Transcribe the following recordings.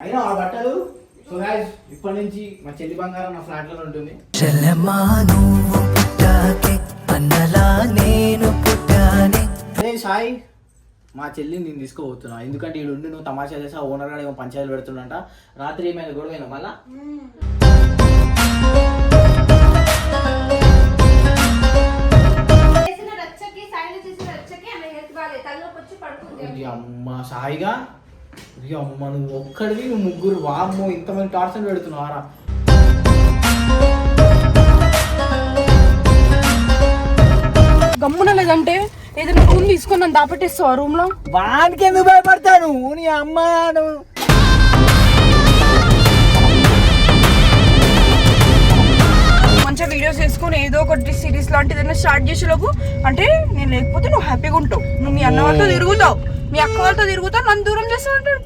అయినా ఆ బట్టలు? సో గాయస్ ఇప్పటి నుంచి మా చెల్లి బంగారం నా ఫ్లాట్లో ఉంటుంది. చెల్లెమ్మా నువ్వు పుట్టాకే అన్నలా నేను సాయి మా చెల్లిని నేను తీసుకోబోతున్నా ఎందుకంటే ఈడు ఉండి నువ్వు తమాషా చేసి ఆ ఓనర్ గారు ఏమో పంచాయతీలు పెడుతుండంట. రాత్రి ఏమైనా గొడవ అయినా మళ్ళా అమ్మ సాయిగా? అమ్మ నువ్వు ఒక్కడివి నువ్వు ముగ్గురు. వామ్మో ఇంతమంది టార్చర్ పెడుతున్నావారా గమ్మున లేదంటే ఏదైనా రూమ్ తీసుకొని నన్ను దాపెట్టేస్తావు ఆ రూమ్లో వానికి ఎందుకు భయపడతాను? నీ అమ్మ నువ్వు మంచిగా వీడియోస్ చేసుకొని ఏదో ఒకటి సిరీస్ లాంటి ఏదైనా స్టార్ట్ చేసేలోపు అంటే నేను లేకపోతే నువ్వు హ్యాపీగా ఉంటావు. నువ్వు మీ అన్న వాళ్ళతో తిరుగుతావు. మీ అక్క వాళ్ళతో తిరుగుతావు నన్ను దూరం చేస్తావు అంటాడు.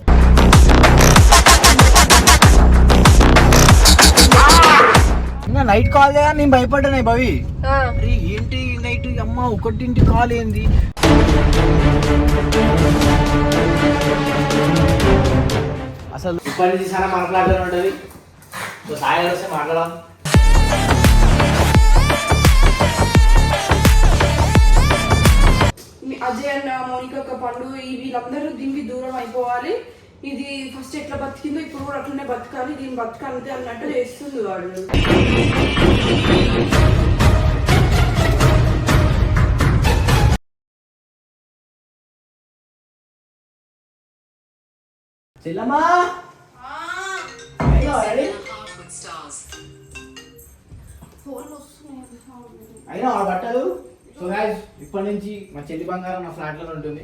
ఇంకా నైట్ కాల్ చేయగా నేను భయపడ్డాను భవి. అరే ఏంటి నైట్ అమ్మ ఒకటింటి కాల్ ఏంది? అసలు ఇప్పటి నుంచి చాలా ఉంటుంది. సో సాయి వస్తే మాట్లాడదాం. అజయ్ అన్న మౌనిక పండు ఈ వీళ్ళందరూ దీనికి దూరం అయిపోవాలి. ఇది ఫస్ట్ ఎట్లా బతికిందో ఇప్పుడు కూడా అట్లనే బతకాలి దీన్ని బతకాలి అన్నట్టు చేస్తుంది వాడు. చెల్లమ్మా? అయినా ఆ బట్టలు? సో గాయస్ ఇప్పటి నుంచి మా చెల్లి బంగారం నా ఉంటుంది.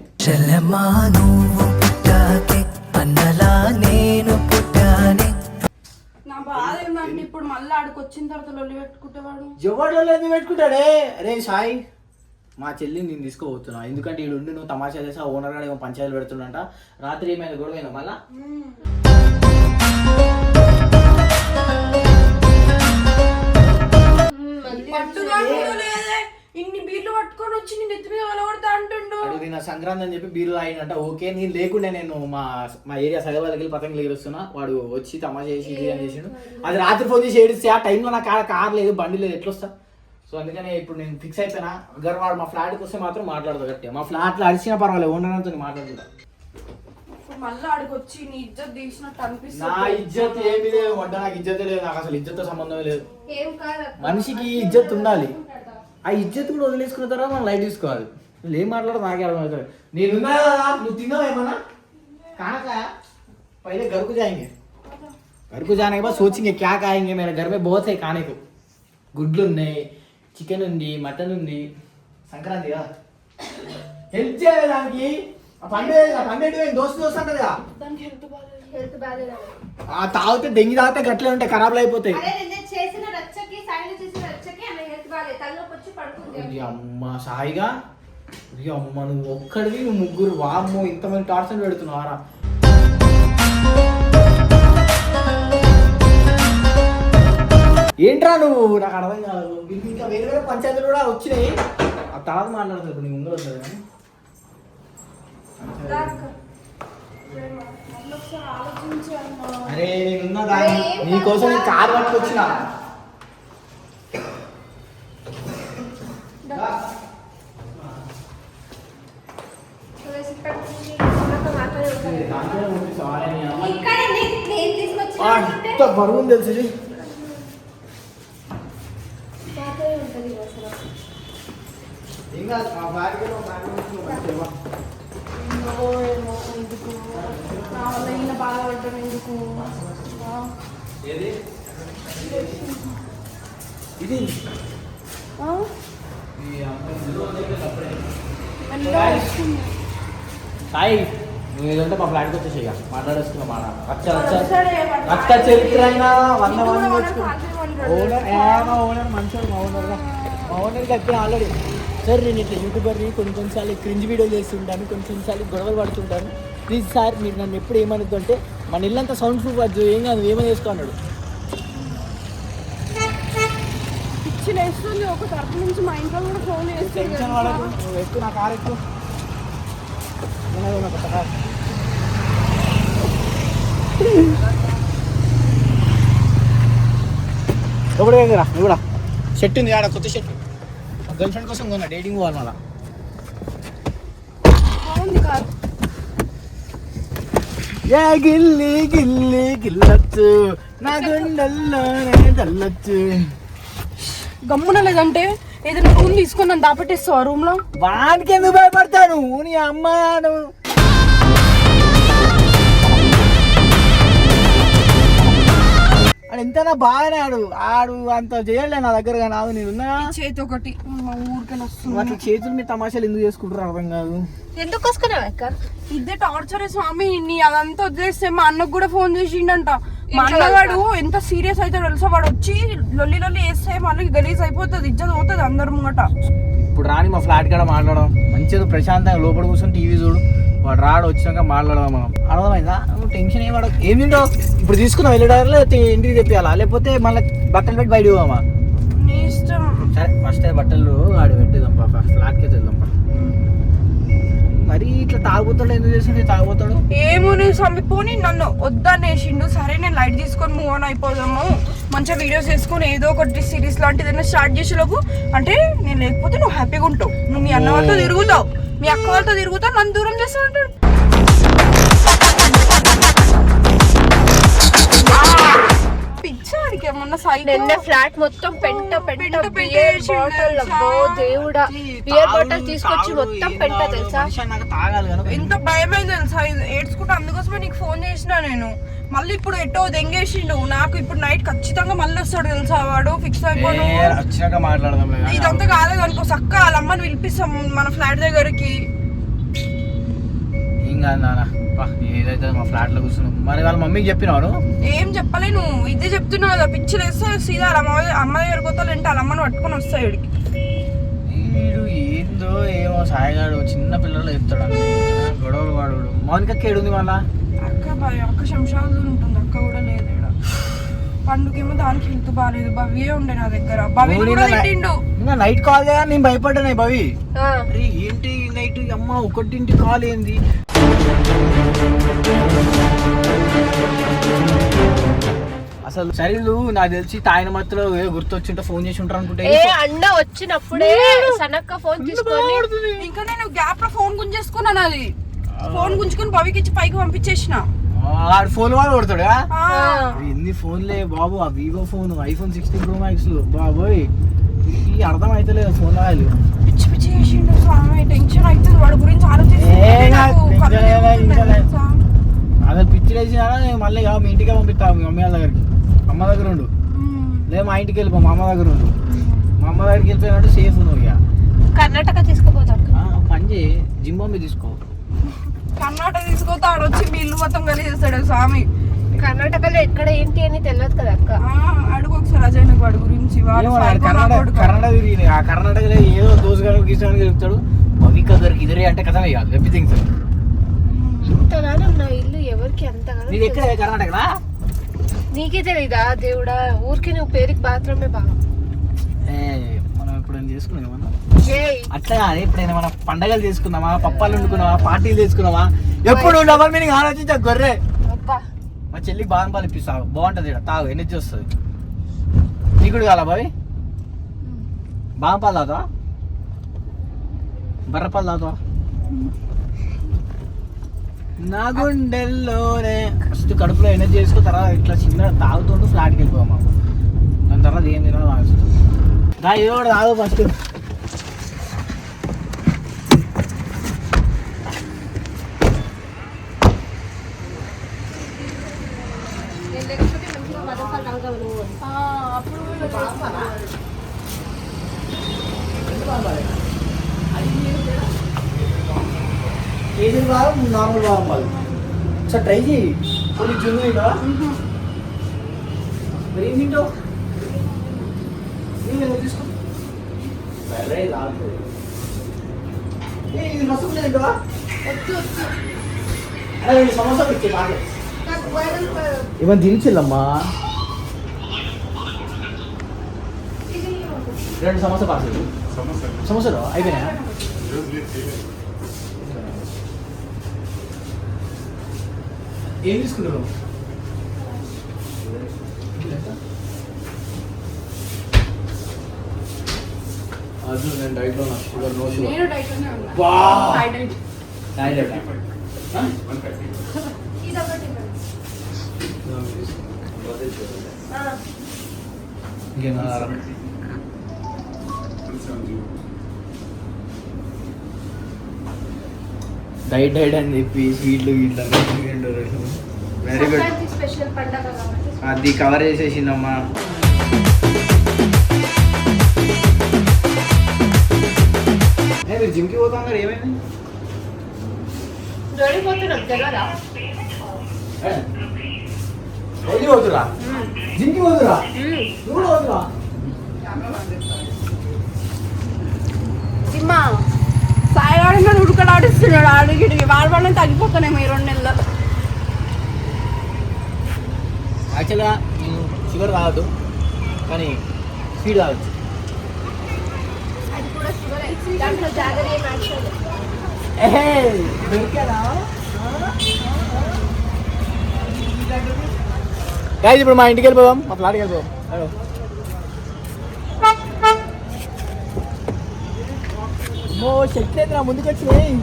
అన్నలా నేను పుట్టానే. నా బాధ ఏంటంటే ఇప్పుడు మళ్ళీ ఆడికి వచ్చిన తర్వాత లొల్లి పెట్టుకుంటేవాడు. ఎవరిలో లేదు పెట్టుకుంటాడే? అరే సాయి మా చెల్లిని నేను తీసుకోబోతున్నా ఎందుకంటే ఈడు ఉండి నువ్వు తమాషా చేసి ఆ ఓనర్ గారు ఏమో పంచాయతీలు పెడుతుండంట. రాత్రి ఏమైనా గొడవ అయినా మళ్ళా పట్టుగా కూడా లేదే ఇన్ని బీర్లు పట్టుకొని వచ్చి నీ నెత్తి మీద వలగొడతా అంటుండు. అడుగు నిన్న సంక్రాంతి అని చెప్పి బీరు తాగినంట ఓకే నేను లేకుండే నేను మా మా ఏరియా సగవాళ్ళకి పతంగులు ఎగురుస్తున్నా. వాడు వచ్చి తమాషా చేసి ఇది అని చేసిండు. అది రాత్రి ఫోన్ చేసి ఏడిస్తే ఆ టైంలో నాకు కార్ కార్ లేదు బండి లేదు ఎట్లా వస్తా? సో అందుకనే ఇప్పుడు నేను ఫిక్స్ అయిపోయినా. అగర్ వాడు మా ఫ్లాట్కి వస్తే మాత్రం మాట్లాడదు గట్టిగా. మా ఫ్లాట్లో అడిచినా పర్వాలేదు ఓనర్తో మాట్లాడుతుంటా ఇప్పుడు మళ్ళీ ఆడికి వచ్చి నీ ఇజ్జత్ తీసినట్టు నా అనిపిస్తుంది ఇజ్జత్ ఏమి లేదు నాకు ఇజ్జత్ లేదు నాకు అసలు ఇజ్జత్తో సంబంధం లేదు. ఏం కాదు అక్క. మనిషికి ఇజ్జత్ ఉండాలి. ఆ ఇజ్జత్ కూడా వదిలేసుకున్న తర్వాత మనం లైట్ తీసుకోవాలి. నువ్వు ఏం మాట్లాడదు నాకే అర్థం అవుతుంది నేను నువ్వు తిన్నావు ఏమన్నా? కానక పైన గరుకు జాయింగ్. గరుకు జాయింగ్ సోచింగ్ క్యా కాయింగే మేర గర్ మే కానీ కానేకు. గుడ్లు ఉన్నాయి చికెన్ ఉంది మటన్ ఉంది సంక్రాంతి కదా. హెల్ప్ చేయాలి దానికి. పండే పండే దోస్తు కదా. తాగితే డెంగి తాగితే గట్లే ఉంటాయి ఖరాబ్ అయిపోతాయి. ఇది అమ్మ. సాయిగా? ఇది అమ్మ నువ్వు ఒక్కడివి నువ్వు ముగ్గురు. వామ్మో ఇంతమంది టార్చర్ పెడుతున్నావారా ఏంట్రా నువ్వు? నాకు అర్థం కాదు వీళ్ళకి ఇంకా వేరే వేరే పంచాయతీలు కూడా వచ్చినాయి. ఆ తర్వాత మాట్లాడుతుంది ఇప్పుడు నీ ముందు వస్తుంది అరే నేనున్నా దాన్ని. నీకోసం నేను కారు పట్టుకొచ్చిన దాంట్లోనే పంపిస్తావా? అరే నీ అమ్మ. ఇక్కడ నేను నేను తీసుకొచ్చిన ఆ, ఉంటే ఇంత బరువు ఉంది తెలుసు ఇది. పాతదే ఉంటది అసలు ఏం కాదు, మా బ్యాగ్ ఏదో బ్యాగ్లో ఉంచుకో, మంచిగా ఇవ్వ. ఏందో ఏమో ఎందుకు నా వల్ల ఈయన బాధపడటం ఎందుకు ఆ, ఏది? ఇది ఆ? ఈ అమ్మాయి ఇందులో ఉంది కదా అప్పుడే. మెల్లగా వస్తుంది. సాయి ఏదంటే మా ఫ్లాట్కి వచ్చేసి ఇక. మాట చరిత్ర అయినా వంద మంది. ఓనర్ ఓనర్ మంచోడు మా ఓనర్ మా ఓనర్ చెప్పిన ఆల్రెడీ. సార్ నేను ఇట్లా యూట్యూబర్ని కొన్ని కొన్నిసార్లు క్రింజ్ వీడియోలు చేస్తుంటాను కొన్ని కొన్నిసార్లు గొడవలు పడుతుంటాను. ప్లీజ్ సార్ మీరు నన్ను ఎప్పుడు ఏమనొద్దు అంటే మన ఇల్లంతా సౌండ్ ప్రూఫ్ వచ్చు ఏం కాదు ఏమని చేసుకో అన్నాడు. ఒక తరపు నుంచి మా ఇంట్లో కూడా ఫోన్ చేస్తుంది టెన్షన్ పడకు నువ్వు ఎక్కువ నా కారు ఎక్కువ నేను కొత్త కారు ఎప్పుడు రా నువ్వు కూడా. షర్ట్ ఉంది ఆడ కొత్త షర్ట్ గర్ల్ ఫ్రెండ్ కోసం కొన్నా డేటింగ్ పోవాలి మళ్ళా ఏ గిల్లి గిల్లి గిల్లొచ్చు నా గుండెల్లోనే తల్లొచ్చు గమ్మున లేదంటే ఏదైనా రూమ్ తీసుకొని నన్ను దాపెట్టేస్తావా రూమ్లో? వానికి ఎందుకు భయపడతాను నీ అమ్మ నువ్వు ఆడు ఎంతైనా బాగానే ఆడు. ఆడు అంత చేయలే నా దగ్గర ఆడు నేను ఉన్నా. చేతి ఒకటి. మా ఊరికని వస్తుంది అట్లా చేతులు మీ తమాషాలు ఎందుకు చేసుకుంటారు అర్థం కాదు. ఎందుకు వస్తున్నావు అక్క? ఇదే టార్చర్ స్వామి. నీ అదంతా వదిలేస్తే మా అన్నకు కూడా ఫోన్ చేసిండంట. మా అన్నగాడు ఎంత సీరియస్ అయితే తెలుసా? వాడు వచ్చి లొల్లి లొల్లి వేస్తే మళ్ళీ గలీజ్ అయిపోతుంది. ఇజ్జత్ పోతుంది అందరి ముంగట. ఇప్పుడు రాని మా ఫ్లాట్ కాడ మాట్లాడడం మంచిగా ప్రశాంతంగా లోపల కూర్చొని టీవీ చూడు. రాడు వచ్చినాక మాట్లాడదాం మనం. అర్థమైందా? నువ్వు టెన్షన్ ఏం పడకు. ఏం తింటావు? ఇప్పుడు తీసుకున్నావు వెళ్ళడారు లేకపోతే ఇంటికి తెప్పియాలా? లేకపోతే మళ్ళీ బట్టలు పెట్టి బయట పోదామా? సరే ఫస్ట్ అయితే బట్టలు ఆడి పెట్టేదాం పా ఫ్లాట్కి వెళ్దాం పా మరి ఇట్లా తాగుతాడు ఎందుకు చేసింది తాగుతాడు. ఏమో నేను సమ్మిపోని నన్ను వద్దనేసిండు. సరే నేను లైట్ తీసుకొని మూవ్ ఆన్ అయిపోదాము. మంచిగా వీడియోస్ చేసుకొని ఏదో ఒకటి సిరీస్ లాంటిది ఏదైనా స్టార్ట్ చేసేలోపు అంటే నేను లేకపోతే నువ్వు హ్యాపీగా ఉంటావు. నువ్వు మీ అన్న వాళ్ళతో తిరుగుతావు. మీ అక్క వాళ్ళతో తిరుగుతావు నన్ను దూరం చేస్తా ఉంటాడు ఏమన్నా నిన్న సైడ్ ఫ్లాట్ మొత్తం పెంట పెంట బియర్ బాటిల్ తెలుసా? అబ్బో దేవుడా. బియర్ బాటిల్ తీసుకొచ్చి మొత్తం పెంట తెలుసా? ఎంత భయమైంది తెలుసా? ఏడ్చుకుంటే అందుకోసమే నీకు ఫోన్ చేసిన నేను. మళ్ళీ ఇప్పుడు ఎట్టో దెంగేసిండు. నాకు ఇప్పుడు నైట్ ఖచ్చితంగా మళ్ళీ వస్తాడు తెలుసా వాడు? ఫిక్స్ అయిపోను. ఇదంతా కాలేదు అనుకో. సక్క వాళ్ళ అమ్మని పిలిపిస్తాం మన ఫ్లాట్ దగ్గరికి. కాదు నాన్న ఏదైతే మా ఫ్లాట్లో కూర్చున్నాం మరి వాళ్ళ మమ్మీకి చెప్పినావు ఏం చెప్పలేను ఇదే చెప్తున్నా కదా పిచ్చి వేస్తే సీదా అమ్మ అమ్మ దగ్గర పోతాలంటే వాళ్ళ అమ్మని పట్టుకొని వస్తాయి వీడికి. వీడు ఏందో ఏమో సాయిగాడు చిన్న పిల్లలు చెప్తాడు. గొడవలు వాడు మౌనిక కేడుంది మళ్ళా? అక్క భయ అక్క శంషాదు ఉంటుంది. అక్క కూడా లేదు ఈడ. పండుగేమో దానికి హెల్త్ బాగాలేదు భవ్యే ఉండే నా దగ్గర. భవ్య కూడా ఇంకా నైట్ కాల్ చేయగా నేను భయపడ్డానే భవి. ఏంటి నైట్? అమ్మ ఒకటింటి కాల్ ఏంది? అసలు సరేలు నాకు తెలిసి తాయిన మాత్రం గుర్తొచ్చింటే ఫోన్ చేసి ఉంటారు అనుకుంటే ఏ అన్న వచ్చినప్పుడే సనక్క ఫోన్ తీసుకొని ఇంకా నేను గ్యాప్లో ఫోన్ గుంజేసుకున్నాను అది. ఫోన్ గుంజుకొని భవికి ఇచ్చి పైకి పంపించేసిన. ఆడు ఫోన్ వాడు కొడతాడా? ఆ, ఎన్ని ఫోన్లే బాబు ఆ Vivo phone iPhone sixteen pro max బాబోయ్ ఈ అర్థం అవుతలేదు ఫోన్ వాడాలి పిచ్చి స్వామి టెన్షన్ అవుతుంది వాడి గురించి? అసలు పిచ్చి వేసినా నేను మళ్ళీ మీ ఇంటికే పంపిస్తా మీ వాళ్ళ దగ్గరికి. అమ్మ దగ్గర ఉండు. లేదు మా ఇంటికి వెళ్ళిపో మా అమ్మ దగ్గర ఉండు. మా అమ్మ దగ్గరికి వెళ్ళిపోయినట్టు సేఫ్ నువ్వు ఇక. కర్ణాటక తీసుకుపోతాం పని చేయి. జిమ్ మమ్మీ తీసుకో. కర్ణాటక తీసుకొస్తే ఆడొచ్చి మీ ఇల్లు మొత్తం కలిసేస్తాడు స్వామి. కర్ణాటకలో ఎక్కడ ఏంటి అని తెలియదు కదా అక్క. ఆ, అడుగు ఒకసారి అజయ్ నాకు వాడి గురించి కర్ణాటక. కర్ణాటక తిరిగి ఆ కర్ణాటకలో ఏదో దోసుగారు గీసానికి చెప్తాడు. భవిక దగ్గరికి ఇదిరే అంటే కాదు ఎవ్రీథింగ్ ఇంతగానం నా ఇల్లు ఎవరికి అంతగానం నీది ఎక్కడ కర్ణాటకనా? నీకే తెలీదా? దేవుడా ఊరికి నువ్వు పేరుకి మాత్రమే బాగా ఏ, మనం ఇప్పుడు చేసుకున్నాం అట్లా కాదు ఎప్పుడైనా మనం పండగలు చేసుకుందామా పప్పాలు వండుకున్నావా పార్టీలు చేసుకున్నావా ఎప్పుడు డబల్ మీనింగ్ ఆలోచించా గొర్రె. మా చెల్లికి బాదం పాలు ఇప్పిస్తావు బాగుంటుంది ఇక్కడ తాగు ఎనర్జీ వస్తుంది. నీకు కూడా కావాలా బావి? బాదం పాలు తాగుతావా? బర్రపాలు తాగుతావా? నా గుండెల్లోనే. ఫస్ట్ కడుపులో ఎనర్జీ చేసుకో తర్వాత ఇట్లా చిన్న తాగుతుంటూ ఫ్లాట్కి వెళ్ళిపోమా దాని తర్వాత ఏం తినాలో నాకు దా ఏదో ఒకటి తాగు ఫస్ట్ ఆ, కేజీ బాదం నార్మల్ బాదం పాలు సార్ ట్రై చేయి కొన్ని జున్ను తింటావా మరి ఏం తింటావు ఏం లేదు తీసుకో ఇది రసగుల్లా తింటావా సమోసా ఇవన్నీ తినిచిల్లమ్మా రెండు సమోసా పార్సల్ సమోసాలు? అయిపోయినాయా? ఏం తీసుకుంటారు? అర్జున్ నేను డైట్లో ఉన్నా. షుగర్ నో షుగర్ ఇంకేనా డైట్ డైట్ అని చెప్పి స్వీట్లు ఇట్లా వెరీ గుడ్ అది కవర్ చేసేసిందమ్మా. మీరు జిమ్కి పోతాం కదా ఏమైంది? పోతురా? జిమ్కి పోతురా? నువ్వు కూడా పోతురా సిమ్మా సాయిగాడు మీద ఉడకడాడిస్తున్నాడు అడిగిడికి వాళ్ళ వాళ్ళని తగ్గిపోతున్నాయి ఈ రెండు నెలలు యాక్చువల్గా నేను షుగర్ తాగద్దు కానీ స్వీట్ కూడా. గాయస్ ఇప్పుడు మా ఇంటికి వెళ్ళిపోదాం మా ఫ్లాట్కి వెళ్ళిపోదాం. హలో మో చెట్లు ఎదురా ముందుకు వచ్చినాయి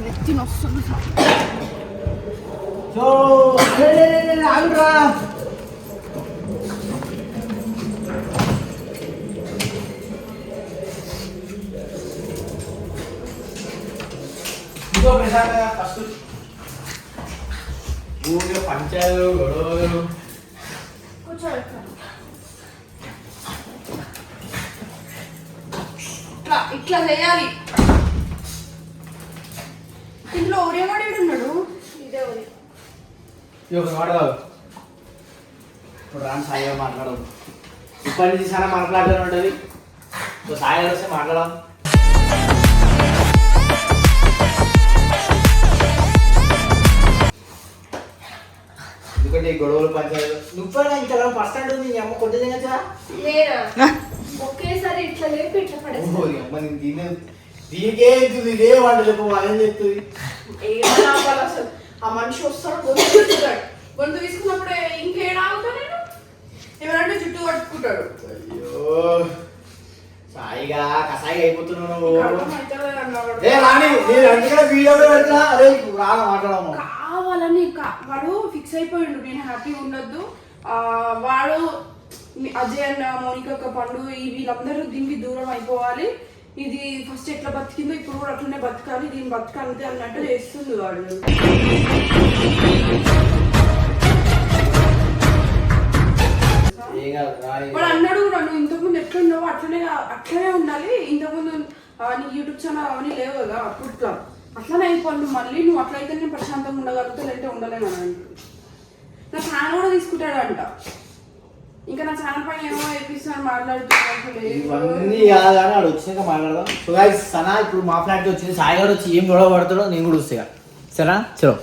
నెత్తి నొస్తుంది సో ఆగురా ఇంకో ప్రశాంతంగా ఫస్ట్ ఊరిలో పంచాయలు గొడవలు ఇట్లా ఇట్లా చేయాలి. ఇంట్లో ఒరేవాడు ఉన్నాడు ఇదే కాదు. ఇప్పుడు రాని సాయిగా మాట్లాడదు. ఇప్పటి నుంచి చాలా మాట్లాడాలని ఉంటుంది. సో సాయి వస్తే మాట్లాడదాం. ఈ గొడవలు పంచాయతీలు నువ్వు ఇంకా ఫస్ట్ అంటే నీ అమ్మ కొట్టే దిగచ్చా నేనా ఒకేసారి ఇట్లా లేపి ఇట్లా పడేస్తాను అమ్మ నేను దీన్ని దీనికే అవుతుంది ఇదే వంట చెప్పు అదేం చెప్తుంది. ఏమని ఆపాలి అసలు. ఆ మనిషి వస్తాడు గొంతు తీసుకుంటాడు గొంతు తీసుకున్నప్పుడు ఇంకేడా అవుతా నేను? ఎవరంటే జుట్టు కట్టుకుంటాడు అయ్యో సాయిగా కసాయిగా అయిపోతున్నావు నువ్వు. ఏ నేను అందుకనే వీడియో కూడా అరే రాగా మాట్లాడము కావాలని వాడు ఫిక్స్ అయిపోయిండు. నేను హ్యాపీగా ఉండొద్దు. ఆ, వాడు అజయ్ అన్న మోనిక ఒక పండు వీళ్ళందరూ దీనికి దూరం అయిపోవాలి. ఇది ఫస్ట్ ఎట్లా బతికిందో ఇప్పుడు కూడా అట్లనే బతకాలి. దీన్ని బతకాలి అన్నట్టు చేస్తుంది వాడు. వాడు అన్నాడు కూడా నువ్వు ఇంతకుముందు ఎట్లున్నావు అట్లనే అట్లనే ఉండాలి. ఇంతకుముందు నీకు యూట్యూబ్ ఛానల్ అవన్నీ లేవు కదా అప్పట్లో. అట్లనే అయిపోయి మళ్ళీ నువ్వు అట్లయితే నేను ప్రశాంతంగా ఉండగలుగుతా లేదంటే ఉండలేను అని అంటుంది నా ఛానల్ కూడా తీసుకుంటాడంట. ఇంకా నా ఛానల్ పైన ఏమో ఎపిసోడ్ మాట్లాడుతున్నాడు కానీ వాడు వచ్చినాక మాట్లాడదాం. సో గాయస్ సనా ఇప్పుడు మా ఫ్లాట్ వచ్చింది. సాయి గారు వచ్చి ఏం గొడవ పడతాడో నేను కూడా వస్తాయి సరేనా? చలో.